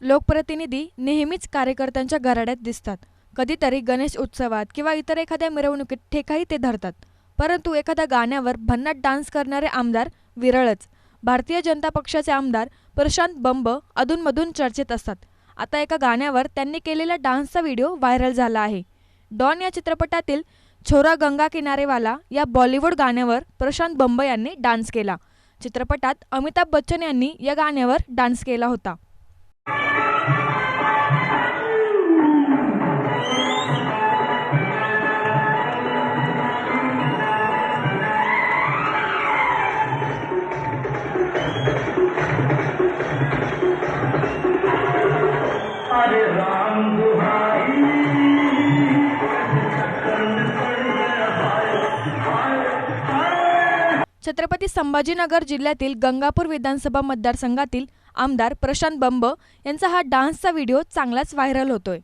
लोकप्रतिनिधी नेहमीच कार्यकर्त्यांच्या गराड्यात दिसतात. कधीतरी गणेश उत्सवात किंवा इतर एखाद्या मिरवणुकीत ठेकाही ते धरतात. परंतु एखाद्या गाण्यावर भन्नाट डान्स करणारे आमदार विरळच. भारतीय जनता पक्षाचे आमदार प्रशांत बंब अधूनमधून चर्चेत असतात. आता एका गाण्यावर त्यांनी केलेला डान्सचा व्हिडिओ व्हायरल झाला आहे. डॉन या चित्रपटातील छोरा गंगा किनारेवाला या बॉलिवूड गाण्यावर प्रशांत बंब यांनी डान्स केला. चित्रपटात अमिताभ बच्चन यांनी या गाण्यावर डान्स केला होता. छत्रपती संभाजीनगर जिल्ह्यातील गंगापूर विधानसभा मतदारसंघातील आमदार प्रशांत बंब यांचा हा डान्सचा व्हिडिओ चांगलाच व्हायरल होतोय.